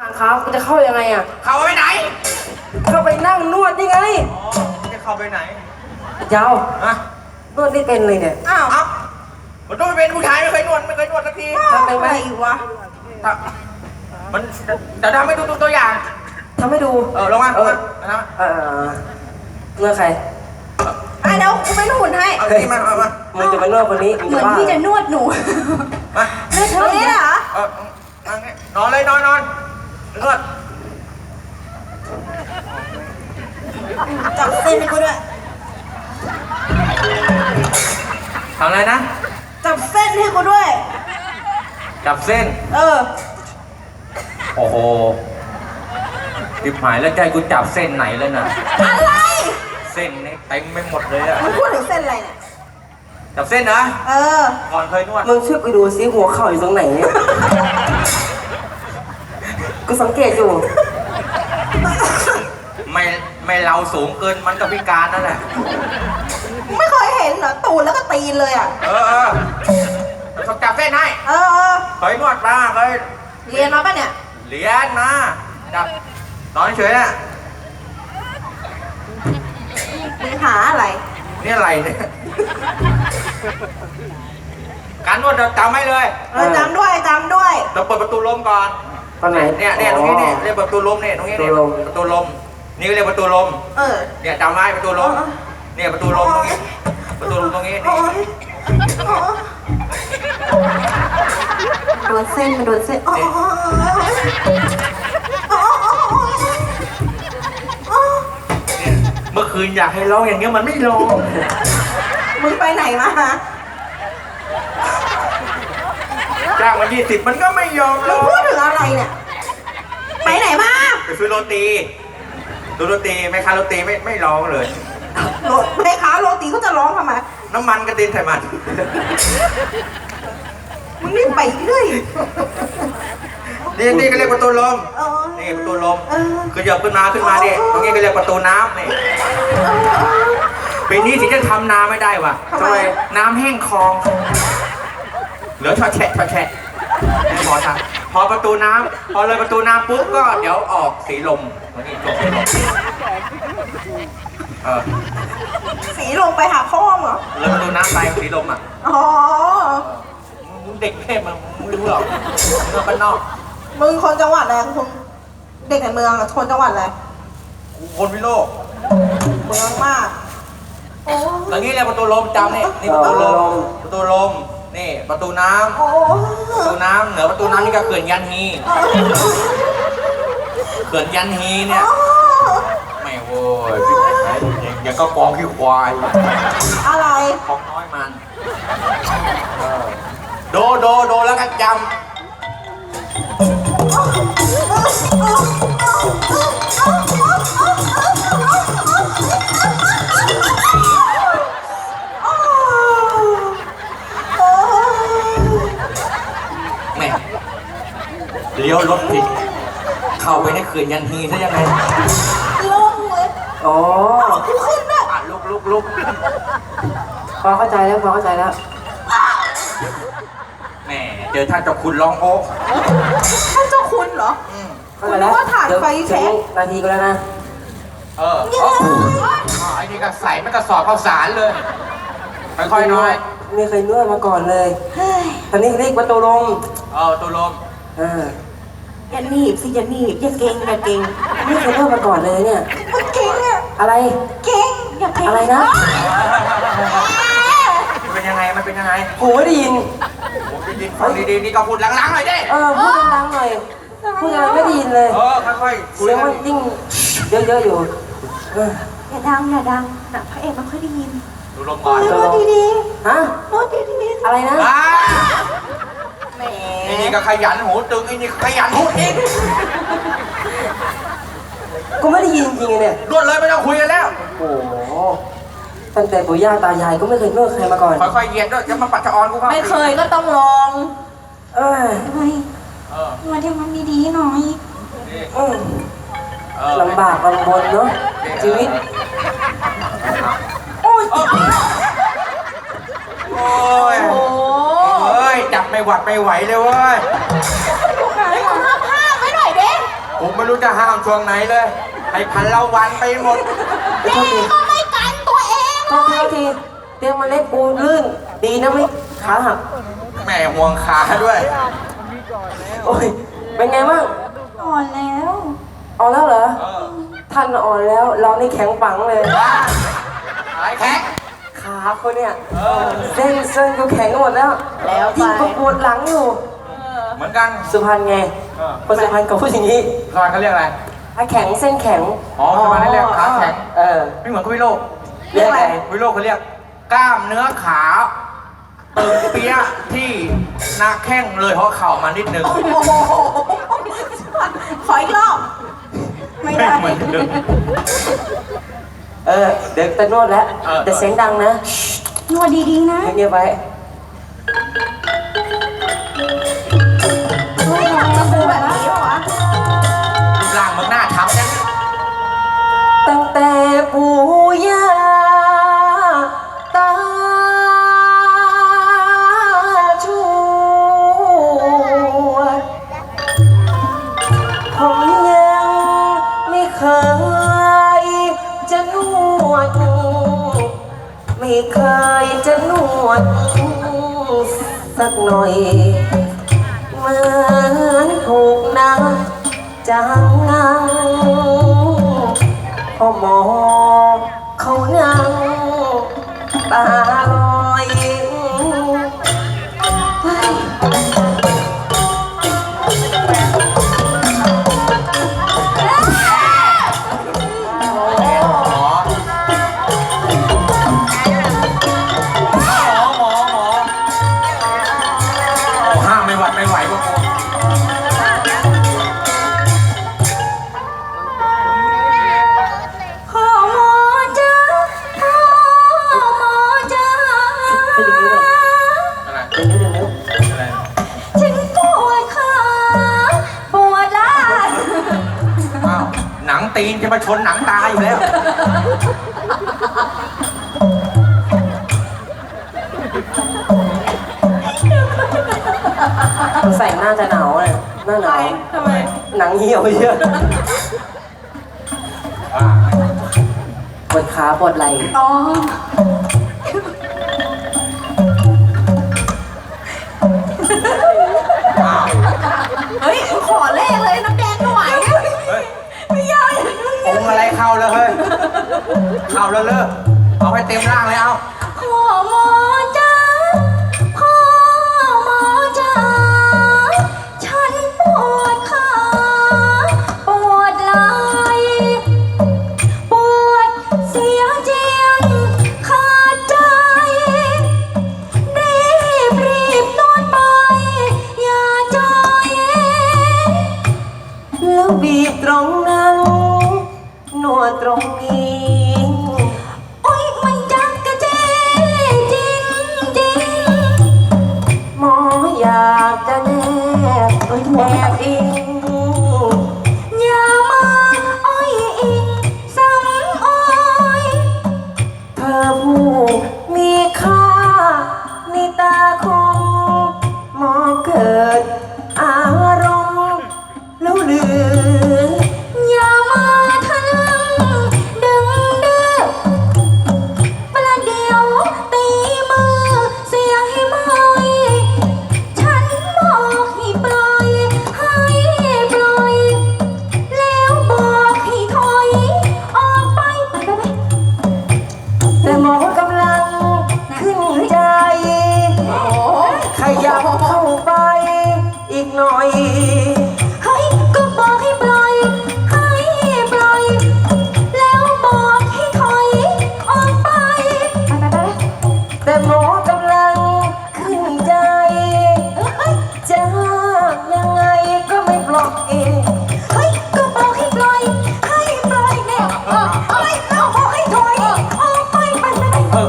ทางเขากูจะเข้ายังไงอะ เข้าไปไหน เข้าไปนั่งนวดนี่ไงอ๋อจะเข้าไปไหนยาวฮะนวดไม่เป็นเลยเนี่ยอ้าวเอ้ามันต้องเป็นผู้ชายไม่เคยนวดไม่เคยนวดสักทีทำไมอะไรไม่อยู่วะถ้ามันจะทำให้ดูตัวอย่างทำให้ดู เออลงมาเออนะเออเมื่อใครอะเดี๋ยวกูเป็นหุ่นให้เอาที่มาเอามามึงจะมานวดคนนี้มึงเหมืจะอนบ้าพี่จะนวดหนูมาตรงนี้เหรอเออนั่งนี่นอนเลยนอนนอน นวดจับเส้นให้กูด้วย ทำอะไรนะ จับเส้นให้กูด้วย จับเส้น เออ โอ้โหติบหายแล้วใจกูจับเส้นไหนแล้วน่ะ อะไร เส้นนี่เต็มไปหมดเลยอะมึงพูดถึงเส้นอะไรเนี่ย จับเส้นนะ เออ ก่อนเคยนวด มึงช่วยกูดูซิหัวเข่าอยู่ตรงไหนเนี่ย กูสังเกตอยู่ ไม่ไม่เราสูงเกินมันก็พิการนั่นแหละ ไม่เคยเห็นเหรอตูดแล้วก็ตีนเลยอะ เออเออเขาจับเส้นให้เออเออเคยนวดมาเคยเรียนมาปะเนี่ย เรียนมาจับนอนเฉยๆน่ะมึงหาอะไร นี่อะไรเนี่ยการนวดเราจำไว้เลยเออจำด้วยจำด้วยเราเปิดประตูลมก่อน ตอนไหนเนี่ยเนี่ยตรงนี้เนี่ยเรียกประตูลมเนี่ยตรงนี้เนี่ยประตูลมประตูลมนี่ก็เรียกประตูลม เออ เนี่ยจำไว้ประตูลมอ๋อเนี่ยประตูลมตรงนี้ ประตูลมตรงนี้โอ้นี่ยโอ้ยโดนเส้นมันโดนเส้นโอ้ยโอ้ยโอ้ยโอ้ยเนี่ยเมื่อคืนอยากให้ร้องอย่างเงี้ยมันไม่ร้อง มึงไปไหนมาฮะ จ้างมายี่สิบมันก็ไม่ยอมมึร้งองพูดถึงอะไรเนี่ย ไปไหนมาไปซื้อโรตีดูโรตีแม่ค้าโรตีไม่ไม่ร้องเลย โรเลขาโรตีเขาจะร้องทำไม น้ำมันกระเด็นใส่มัน มึงนี่ไปเรื่อยนี่นี่ก็เรียกประตูลม เออนี่ประตูลมเออคือเหยียบขึ้นมาขึ้นมาดิตรงนี้ก็เรียกประตูน้ำนี่ปีนี้ถึงจะทำนาไม่ได้ว่ะทำไม น้ำแห้งคลอง เหลือชอแฉะชอแฉะไม่พอทำพอประตูน้ำพอเลยประตูน้ำปุ๊บก็เดี๋ยวออกสีลมตรงนี้ลมสีลมเออสีลงไปหาพ่อเหรอ เลยประตูน้ำไปสีลมอะอ๋อ มึงเด็กเทพมันมึงไม่รู้หรอกมึงเป็นบ้านนอกมึงคนจังหวัดอะไรคุณเด็กในเมืองอะคนจังหวัดอะไร กูคนวิโลกเมืองมาก โอ้ตรงนี้เรียกประตูลมจำนี่นี่ประตูลมประตูลม นี่ประตูน้ำ โอ้ประตูน้ำเหนือประตูน้ำนี่ก็เขื่อนยันฮีเขื่อนยันฮีเนี่ยไม่โว้ยพี่ไหนยังยังก็กองขี้ควายอะไรของน้อยมันเออโดโดโดแล้วก็จำแห ลี้ยวรถผิดเข้าไปในเขื่อนยันฮีซะยังไงลงเลยอ๋อกูขึ้นด้วยอะลุกลุกลุกพอเข้าใจแล้วพอเข้าใจแล้วแหม่เจอท่านเจ้าคุณร้องโอ๊ะท่านเจ้าคุณเหรออืมเข้าใจแล้วคุณนึกว่าถ่ายไฟแช็กเดี๋ยวถึงนาทีก็แล้วนะ เออเอออ๋อไอ้นี่ก็ใส่ไม่กระสอบข้าวสารเลยค่อยๆหน้อยไม่เคยนวดมาก่อนเลย เฮ้ย ตอนนี้เรียกประตูลมเออตัวลมอ่า อย่าหนีบสิอย่าหนีบอย่าเก่งอย่าเก่งไม่เคยนวดมาก่อนเลยเนี่ยมึงเก่งอะอะไร เก่งอย่าเก่งอะไรนะ มันเป็นยังไง มันเป็นยังไงกูไม่ได้ยิน ผมได้ยินฟังดีๆนี่ก็พูดหลังๆหน่อยดิ เออ พูดดังๆหน่อย พูดอะไรไม่ได้ยินเลย เออ ค่อยๆคุยเสียงกัมันนยิ่งเยอะๆอยู่เอออย่าดังอย่าดังหนักพระเอกไม่ค่อยได้ยินดูลมก่อนนวดดีฮะๆนวดดีๆอะไรนะ อ่า แหมไอ้นี่ก็ขยันหูตึงไอ้นี่ขยันพูดอีกกูไม่ได้ยินจริงๆเนี่ยรวดเลยไม่ต้องคุยกันแล้ว โอ้โหตั้งแต่ปู่ย่าตายายก็ไม่เคยนวดใครมาก่อน ค่อยๆเหยียดด้วยจะมาปัดชะออนกูเข้าไม่เคยก็ต้องลองเออเฮ้ยเออมาที่มันดีๆหน่อยนี่อืมเออลำบากลำบนเนาะชีวิตโอ้ยโอ้ยโอ้เฮ้ยจับ ไม่หวัดไม่ไหวเลยเว้ยไอ้คุณห้ามห้ามไว้หน่อยเด้ผมไม่รู้จะห้ามช่วงไหนเลย ให้พันละวันไปหมดโทษทีก็ไม่กันตัวเองโทษทีโทษทีเตียงมันเล็กกูลื่น ดีนะไม่ขาหักแม่ห่วงขาด้วย โอ้ย เป็นไงบ้างอ่อนแล้ว อ่อนแล้วเหรอเออท่านอ่อนแล้ว เรานี่แข็งปังเลย ขาเขาเนี่ยเออเส้นเส้นกูแข็งหมดแล้วแล้วไปยิ่งประปวดหลังอยู่ เหมือนกันสุพรรณไงเออคนสุพรรณเขาพูดอย่างนี้สมัยเขาเรียกอะไรขาแข็งเส้นแข็ง อ๋อสมัยนั้นเรียกขาแข็ง เออ ไม่เหมือนกับวิโรจน์เรียกอะไรวิโรจน์เขาเรียก กล้ามเนื้อขาตึงเปี้ยะที่หน้าแข้งเลยเพราะเข่ามานิดนึงโอ้โหขออีกรอบ ไม่ได้ เหมือนเดิมเออ เดี๋ยวจะนวดแล้ว เออ แต่เสียงดังนะ นวดดีๆนะ เงียบๆไว้ ไม่เคยจะนวดสักหน่อยเหมือนถูกน้ำจางงังพอหมอเขานั่งตา ตีนจะมาชนหนังตาอยู่แล้ว ใส่หน้าจะหนาวเลยหน้าหนาวทำไม หนังเหี่ยวเยอะปวดขาปวดไหล่อ๋อ เข้าแล้วเลิกเอาให้เต็มร่างเลยเอาพ่อหมอจ้าพ่อหมอจ้าฉันปวดขาปวดไหล่ปวดเสียเจียงขาดใจ รีบรีบนอนไป อย่าจอยแล้วบีบตรงนั้น นวดตรงนี้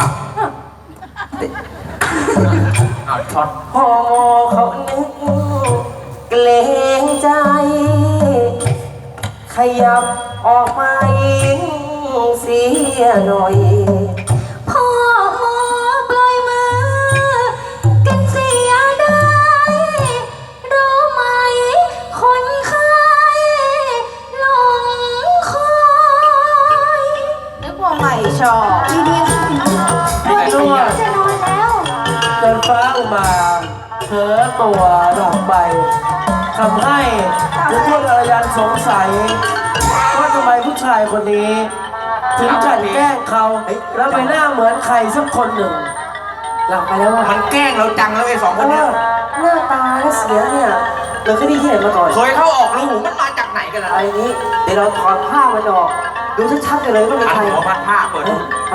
อออะเอาช็อตพอเขานึกเกรงใจ ขยับออกมาอีกเสียหน่อยายคนนี้ ถึงกลันแกล้งเขาแล้วไปหน้าเหมือนใครสักคนหนึ่ง หลับไปแล้วอะมันแกล้งเราจังแล้วไอ้สองคนเอเนี้ยอหน้าตาและเสียงเนี่ยเราเคยได้ที่ไหนมาก่อนเคยเข้าออกรูหูมันมาจากไหนกันล่ะเอะไรนี้ เดี๋ยวเราถอดผ้ามันออก ดูชัดๆไปเลยว่าเป็นพันใครหัวพันผ้าเปิดเอดูอไป